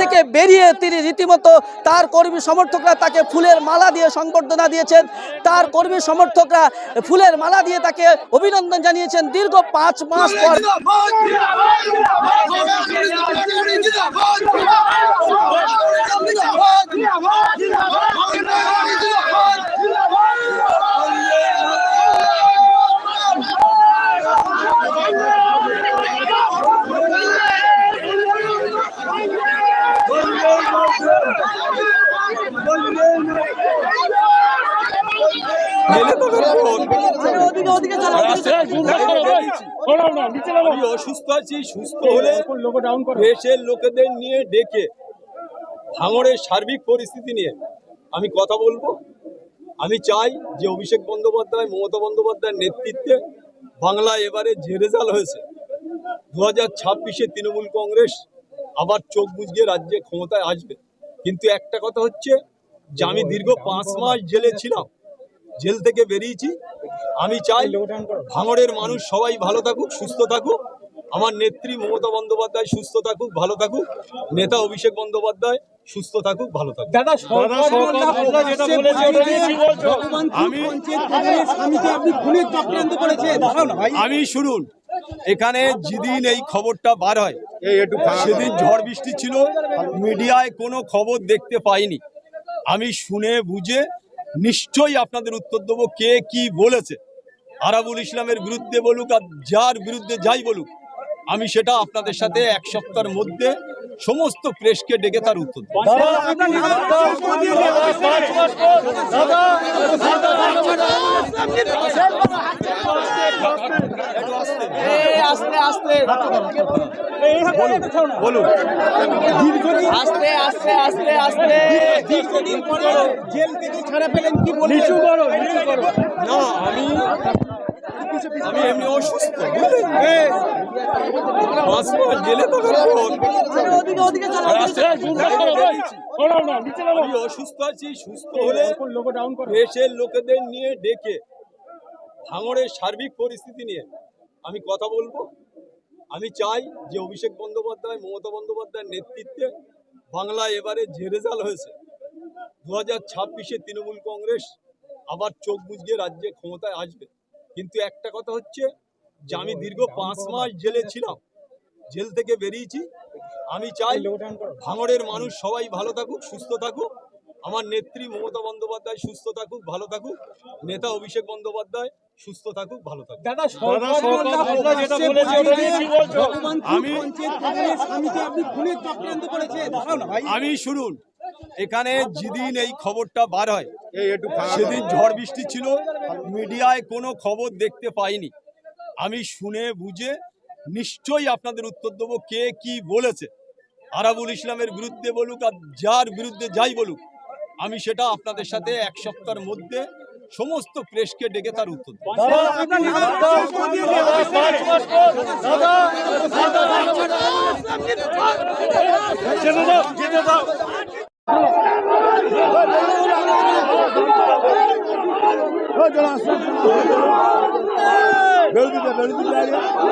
থেকে বেরিয়ে তিনি রীতিমতো তার কর্মী সমর্থকরা তাকে ফুলের মালা দিয়ে সংবর্ধনা দিয়েছেন তার কর্মী সমর্থকরা ফুলের মালা দিয়ে তাকে অভিনন্দন জানিয়েছেন দীর্ঘ পাঁচ মাস পর অসুস্থ আছি সুস্থ হলে দেশের লোকেদের নিয়ে ডেকে ভাঙড়ের সার্বিক পরিস্থিতি নিয়ে আমি কথা বলব। আমি চাই যে অভিষেক বন্দ্যোপাধ্যায় মমতা বন্দ্যোপাধ্যায়ের নেতৃত্বে বাংলা এবারে যে রেজাল্ট হয়েছে। দু হাজার ছাব্বিশে তৃণমূল কংগ্রেস আবার চোখ বুঝিয়ে রাজ্যে ক্ষমতায় আসবে। কিন্তু একটা কথা হচ্ছে যে আমি দীর্ঘ পাঁচ মাস জেলে ছিলাম। জেল থেকে বেরিয়েছি। আমি চাই ভাঙড়ের মানুষ সবাই ভালো থাকুক সুস্থ থাকুক। আমার নেত্রী মমতা বন্দ্যোপাধ্যায় সুস্থ থাকুক ভালো থাকুক। নেতা অভিষেক বন্দ্যোপাধ্যায় সুস্থ থাকুক ভালো থাকুক। দাদা সরকার যেটা বলেছে ওটা নিয়ে কি বলছো? আমি স্বামীকে আপনি খুনের চক্রান্ত করেছে দাঁড়াও না ভাই। আমি শুনুন এখানে যেদিন এই খবরটা বার হয় সেদিন ঝড় বৃষ্টি ছিল মিডিয়ায় কোনো খবর দেখতে পাইনি। আমি শুনে বুঝে নিশ্চয়ই আপনাদের উত্তর দেবো কে কি বলেছে আরাবুল ইসলামের বিরুদ্ধে বলুক আর যার বিরুদ্ধে যাই বলুক আমি সেটা আপনাদের সাথে এক সপ্তাহের মধ্যে সমস্ত প্রেসকে ডেকে তার উত্তর দেবো এই, আস্তে আস্তে বলুন আস্তে আস্তে আস্তে আস্তে দীর্ঘদিন পরে জেল থেকে ছাড়া পেলেন কি না আমি আমি এমনি পাঁচ মাস। আমি অসুস্থ আছি সুস্থ হলে দেশের লোকেদের নিয়ে ডেকে ভাঙড়ের সার্বিক পরিস্থিতি নিয়ে আমি কথা বলব। আমি চাই যে অভিষেক বন্দ্যোপাধ্যায় মমতা বন্দ্যোপাধ্যায়ের নেতৃত্বে বাংলা এবারে যে রেজাল্ট হয়েছে। দু হাজার ছাব্বিশে তৃণমূল কংগ্রেস আবার চোখ বুঝিয়ে রাজ্যে ক্ষমতায় আসবে। কিন্তু একটা কথা হচ্ছে যে আমি দীর্ঘ পাঁচ মাস জেলে ছিলাম। জেল থেকে বেরিয়েছি। আমি চাই ভাঙড়ের মানুষ সবাই ভালো থাকুক সুস্থ থাকুক। আমার নেত্রী মমতা বন্দ্যোপাধ্যায় সুস্থ থাকুক ভালো থাকুক। নেতা অভিষেক বন্দ্যোপাধ্যায় সুস্থ থাকুক ভালো থাকুক। দাদা আমি শুনুন এখানে যেদিন এই খবরটা বার হয় সেদিন ঝড় বৃষ্টি ছিল মিডিয়ায় কোনো খবর দেখতে পাইনি। আমি শুনে বুঝে নিশ্চয়ই আপনাদের উত্তর দেবো কে কি বলেছে। আরাবুল ইসলামের বিরুদ্ধে বলুক আর যার বিরুদ্ধে যাই বলুক আমি সেটা আপনাদের সাথে এক সপ্তাহের মধ্যে সমস্ত প্রেসকে ডেকে তার উত্তর দেবো